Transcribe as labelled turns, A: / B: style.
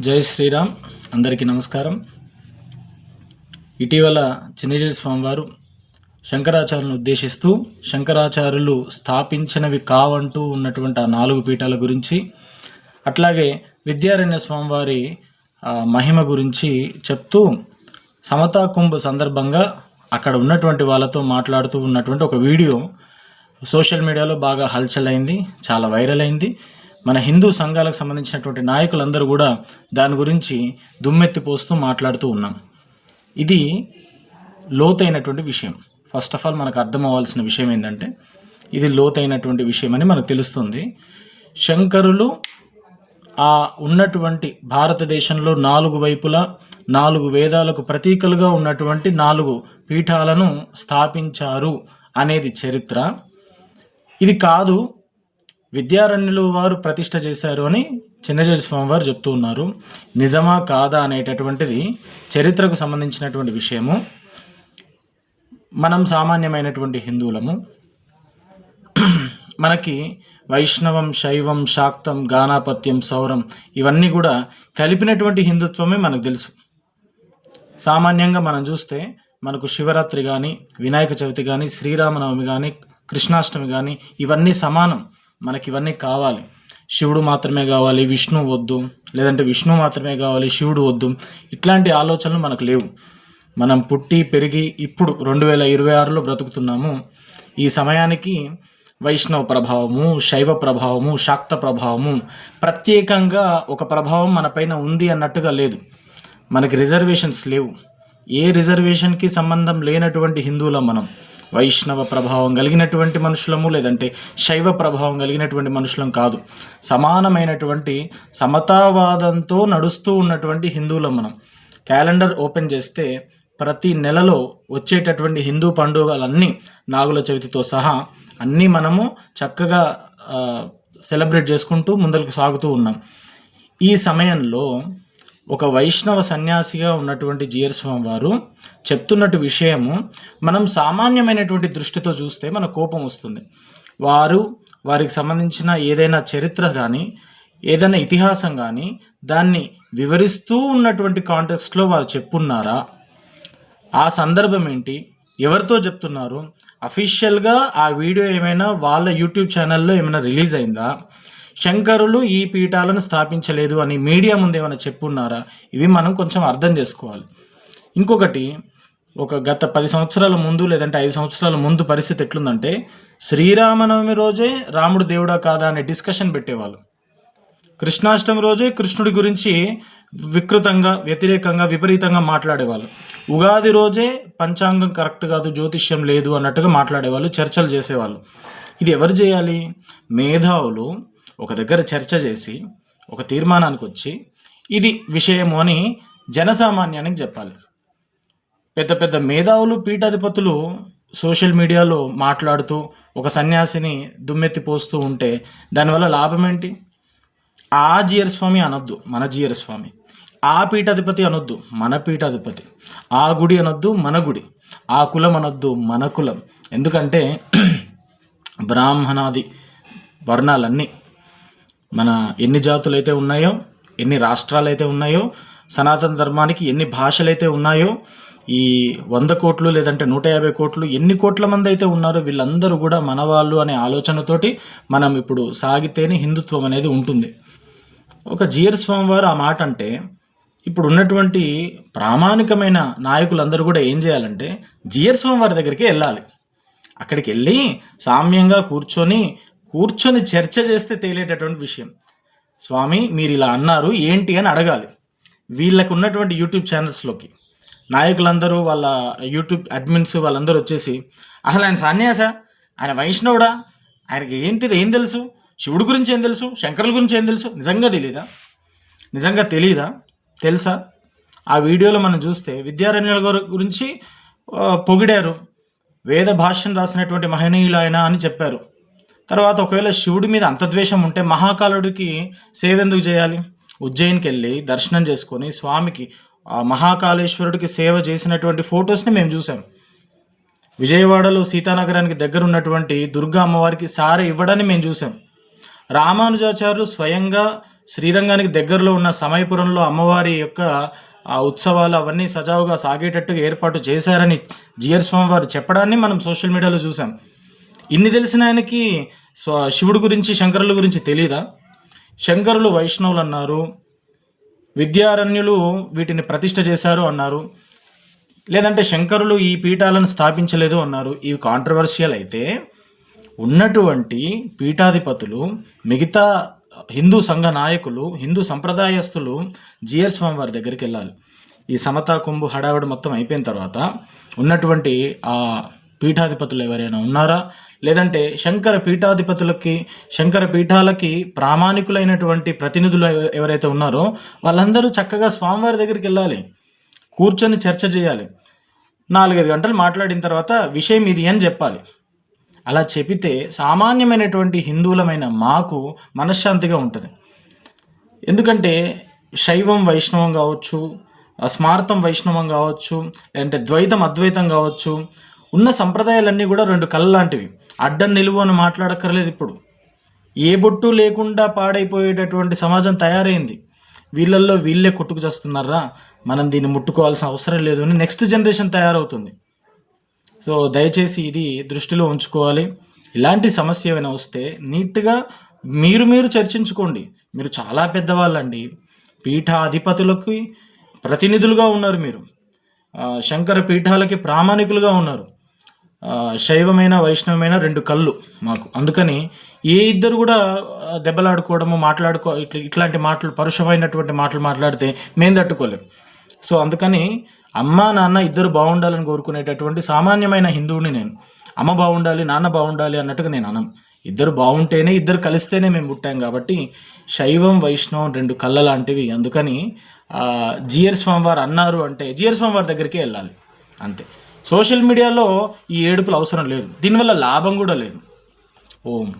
A: జై శ్రీరామ్. అందరికీ నమస్కారం. ఇటీవల చిన్నజీవి స్వామివారు శంకరాచార్యులను ఉద్దేశిస్తూ శంకరాచార్యులు స్థాపించినవి కావంటూ ఉన్నటువంటి ఆ నాలుగు పీఠాల గురించి అట్లాగే విద్యారణ్య స్వామివారి మహిమ గురించి చెప్తూ సమతా కుంభ సందర్భంగా అక్కడ ఉన్నటువంటి వాళ్ళతో మాట్లాడుతూ ఉన్నటువంటి ఒక వీడియో సోషల్ మీడియాలో బాగా హల్చల్ అయింది చాలా వైరల్ అయింది. మన హిందూ సంఘాలకు సంబంధించినటువంటి నాయకులందరూ కూడా దాని గురించి దుమ్మెత్తి పోస్తూ మాట్లాడుతూ ఉన్నాం. ఇది లోతైనటువంటి విషయం. ఫస్ట్ ఆఫ్ ఆల్ మనకు అర్థం అవ్వాల్సిన విషయం ఏంటంటే ఇది లోతైనటువంటి విషయం అని మనకు తెలుస్తుంది. శంకరులు ఆ ఉన్నటువంటి భారతదేశంలో నాలుగు వైపులా నాలుగు వేదాలకు ప్రతీకలుగా ఉన్నటువంటి నాలుగు పీఠాలను స్థాపించారు అనేది చరిత్ర. ఇది కాదు విద్యారణ్యులు వారు ప్రతిష్ట చేశారు అని చిన్నజేడి స్వామి వారు చెప్తూ ఉన్నారు. నిజమా కాదా అనేటటువంటిది చరిత్రకు సంబంధించినటువంటి విషయము. మనం సామాన్యమైనటువంటి హిందువులము. మనకి వైష్ణవం శైవం శాక్తం గానాపత్యం సౌరం ఇవన్నీ కూడా కలిపినటువంటి హిందుత్వమే మనకు తెలుసు. సామాన్యంగా మనం చూస్తే మనకు శివరాత్రి కానీ వినాయక చవితి కానీ శ్రీరామనవమి కానీ కృష్ణాష్టమి కానీ ఇవన్నీ సమానం. మనకి ఇవన్నీ కావాలి. శివుడు మాత్రమే కావాలి విష్ణు వద్దు లేదంటే విష్ణు మాత్రమే కావాలి శివుడు వద్దు. ఇట్లాంటి ఆలోచనలు మనకు లేవు. మనం పుట్టి పెరిగి ఇప్పుడు రెండు వేల ఇరవై ఆరులో బ్రతుకుతున్నాము. ఈ సమయానికి వైష్ణవ ప్రభావము శైవ ప్రభావము శాక్త ప్రభావము ప్రత్యేకంగా ఒక ప్రభావం మన పైన ఉంది అన్నట్టుగా లేదు. మనకి రిజర్వేషన్స్ లేవు. ఏ రిజర్వేషన్కి సంబంధం లేనటువంటి హిందువులం మనం. వైష్ణవ ప్రభావం కలిగినటువంటి మనుషులము లేదంటే శైవ ప్రభావం కలిగినటువంటి మనుషులం కాదు. సమానమైనటువంటి సమతావాదంతో నడుస్తూ ఉన్నటువంటి హిందువులం మనం. క్యాలెండర్ ఓపెన్ చేస్తే ప్రతి నెలలో వచ్చేటటువంటి హిందూ పండుగలన్నీ నాగుల చవితితో సహా అన్నీ మనము చక్కగా సెలబ్రేట్ చేసుకుంటూ ముందరికి సాగుతూ ఉన్నాం. ఈ సమయంలో ఒక వైష్ణవ సన్యాసిగా ఉన్నటువంటి జియర్ స్వామి వారు చెప్తున్నట్టు విషయము మనం సామాన్యమైనటువంటి దృష్టితో చూస్తే మన కోపం వస్తుంది. వారు వారికి సంబంధించిన ఏదైనా చరిత్ర కానీ ఏదైనా ఇతిహాసం కానీ దాన్ని వివరిస్తూ ఉన్నటువంటి కాంటెక్స్ట్లో వారు చెప్పున్నారా? ఆ సందర్భం ఏంటి? ఎవరితో చెప్తున్నారు? అఫీషియల్గా ఆ వీడియో ఏమైనా వాళ్ళ యూట్యూబ్ ఛానల్లో ఏమైనా రిలీజ్ అయిందా? శంకరులు ఈ పీఠాలను స్థాపించలేదు అని మీడియా ముందు ఏమైనా చెప్పున్నారా? ఇవి మనం కొంచెం అర్థం చేసుకోవాలి. ఇంకొకటి ఒక గత పది సంవత్సరాల ముందు లేదంటే ఐదు సంవత్సరాల ముందు పరిస్థితి ఎట్లుందంటే శ్రీరామనవమి రోజే రాముడు దేవుడా కాదా అనే డిస్కషన్ పెట్టేవాళ్ళు. కృష్ణాష్టమి రోజే కృష్ణుడి గురించి వికృతంగా వ్యతిరేకంగా విపరీతంగా మాట్లాడేవాళ్ళు. ఉగాది రోజే పంచాంగం కరెక్ట్ కాదు జ్యోతిష్యం లేదు అన్నట్టుగా మాట్లాడేవాళ్ళు చర్చలు చేసేవాళ్ళు. ఇది ఎవరు చేయాలి? మేధావులు ఒక దగ్గర చర్చ చేసి ఒక తీర్మానానికి వచ్చి ఇది విషయము అని జనసామాన్యానికి చెప్పాలి. పెద్ద పెద్ద మేధావులు పీఠాధిపతులు సోషల్ మీడియాలో మాట్లాడుతూ ఒక సన్యాసిని దుమ్మెత్తి పోస్తూ ఉంటే దానివల్ల లాభం ఏంటి? ఆ జియర్ స్వామి అనొద్దు మన జియర్ స్వామి. ఆ పీఠాధిపతి అనొద్దు మన పీఠాధిపతి. ఆ గుడి అనొద్దు మన గుడి. ఆ కులం అనొద్దు మన కులం. ఎందుకంటే బ్రాహ్మణాది వర్ణాలన్నీ మన ఎన్ని జాతులు అయితే ఉన్నాయో ఎన్ని రాష్ట్రాలు అయితే ఉన్నాయో సనాతన ధర్మానికి ఎన్ని భాషలు అయితే ఉన్నాయో ఈ వంద కోట్లు లేదంటే నూట యాభై కోట్లు ఎన్ని కోట్ల మంది అయితే ఉన్నారో వీళ్ళందరూ కూడా మనవాళ్ళు అనే ఆలోచనతోటి మనం ఇప్పుడు సాగితేనే హిందుత్వం అనేది ఉంటుంది. ఒక జియర్ స్వామి వారు ఆ మాట అంటే ఇప్పుడు ఉన్నటువంటి ప్రామాణికమైన నాయకులందరూ కూడా ఏం చేయాలంటే జియర్ స్వామి వారి దగ్గరికి వెళ్ళాలి. అక్కడికి వెళ్ళి సామ్యంగా కూర్చొని కూర్చొని చర్చ చేస్తే తేలేటటువంటి విషయం. స్వామి మీరు ఇలా అన్నారు ఏంటి అని అడగాలి. వీళ్ళకు ఉన్నటువంటి యూట్యూబ్ ఛానల్స్లోకి. నాయకులందరూ వాళ్ళ యూట్యూబ్ అడ్మిన్స్ వాళ్ళందరూ వచ్చేసి అసలు ఆయన సన్యాస? ఆయన వైష్ణవుడా? ఆయనకి ఏంటిది ఏం తెలుసు? శివుడి గురించి ఏం తెలుసు? శంకరుల గురించి ఏం తెలుసు? నిజంగా తెలీదా? నిజంగా తెలీదా? తెలుసా? ఆ వీడియోలో మనం చూస్తే విద్యారణ్యుల గారి గురించి పొగిడారు. వేద భాష్యం రాసినటువంటి మహనీయులు ఆయన అని చెప్పారు. తర్వాత ఒకవేళ శివుడి మీద అంత ద్వేషం ఉంటే మహాకాలుడికి సేవ ఎందుకు చేయాలి? ఉజ్జయిన్కి వెళ్ళి దర్శనం చేసుకొని స్వామికి ఆ మహాకాళేశ్వరుడికి సేవ చేసినటువంటి ఫొటోస్ని మేము చూసాం. విజయవాడలో సీతానగరానికి దగ్గర ఉన్నటువంటి దుర్గా అమ్మవారికి సార ఇవ్వడాన్ని మేము చూసాం. రామానుజాచార్యులు స్వయంగా శ్రీరంగానికి దగ్గరలో ఉన్న సమయపురంలో అమ్మవారి యొక్క ఆ ఉత్సవాలు అవన్నీ సజావుగా సాగేటట్టుగా ఏర్పాటు చేశారని జియర్ స్వామి వారు చెప్పడాన్ని మనం సోషల్ మీడియాలో చూసాం. ఇన్ని తెలిసిన ఆయనకి స్వ శివుడు గురించి శంకరుల గురించి తెలియదా శంకరులు వైష్ణవులు అన్నారు విద్యారణ్యులు వీటిని ప్రతిష్ట చేశారు అన్నారు లేదంటే శంకరులు ఈ పీఠాలను స్థాపించలేదు అన్నారు. ఇవి కాంట్రవర్షియల్ అయితే ఉన్నటువంటి పీఠాధిపతులు మిగతా హిందూ సంఘ నాయకులు హిందూ సంప్రదాయస్తులు జిఆర్ స్వామి వారి దగ్గరికి వెళ్ళాలి. ఈ సమతా కుంభు హడావిడి మొత్తం అయిపోయిన తర్వాత ఉన్నటువంటి ఆ పీఠాధిపతులు ఎవరైనా ఉన్నారా? లేదంటే శంకర పీఠాధిపతులకి శంకర పీఠాలకి ప్రామాణికులైనటువంటి ప్రతినిధులు ఎవరైతే ఉన్నారో వాళ్ళందరూ చక్కగా స్వామివారి దగ్గరికి వెళ్ళాలి. కూర్చొని చర్చ చేయాలి. నాలుగైదు గంటలు మాట్లాడిన తర్వాత విషయం ఇది అని చెప్పాలి. అలా చెబితే సామాన్యమైనటువంటి హిందువులమైన మాకు మనశ్శాంతిగా ఉంటుంది. ఎందుకంటే శైవం వైష్ణవం కావచ్చు స్మార్థం వైష్ణవం కావచ్చు లేదంటే ద్వైతం అద్వైతం కావచ్చు ఉన్న సంప్రదాయాలన్నీ కూడా రెండు కళ్ళ లాంటివి అడ్డం నిలువు అని మాట్లాడక్కర్లేదు ఇప్పుడు. ఏ బొట్టు లేకుండా పాడైపోయేటటువంటి సమాజం తయారైంది. వీళ్ళల్లో వీళ్ళే కొట్టుకు చేస్తున్నారా? మనం దీన్ని ముట్టుకోవాల్సిన అవసరం లేదు అని నెక్స్ట్ జనరేషన్ తయారవుతుంది. సో దయచేసి ఇది దృష్టిలో ఉంచుకోవాలి. ఇలాంటి సమస్య ఏమైనా వస్తే నీట్గా మీరు మీరు చర్చించుకోండి. మీరు చాలా పెద్దవాళ్ళండి. పీఠాధిపతులకి ప్రతినిధులుగా ఉన్నారు మీరు. శంకర పీఠాలకి ప్రామాణికులుగా ఉన్నారు. శైవమైన వైష్ణవమైన రెండు కళ్ళు మాకు. అందుకని ఏ ఇద్దరు కూడా దెబ్బలాడుకోవడము మాట్లాడుకో ఇట్లా ఇట్లాంటి మాటలు పరుషమైనటువంటి మాటలు మాట్లాడితే మేము తట్టుకోలేం. సో అందుకని అమ్మ నాన్న ఇద్దరు బాగుండాలని కోరుకునేటటువంటి సామాన్యమైన హిందువుని నేను. అమ్మ బాగుండాలి నాన్న బాగుండాలి అన్నట్టుగా నేను అనం ఇద్దరు బాగుంటేనే ఇద్దరు కలిస్తేనే మేము పుట్టాం కాబట్టి శైవం వైష్ణవం రెండు కళ్ళ లాంటివి. అందుకని జియర్ స్వామివారు అన్నారు అంటే జియర్ స్వామివారి దగ్గరికి వెళ్ళాలి. అంతే. సోషల్ మీడియాలో ఈ ఏడుపులు అవసరం లేదు. దీనివల్ల లాభం కూడా లేదు. ఓం.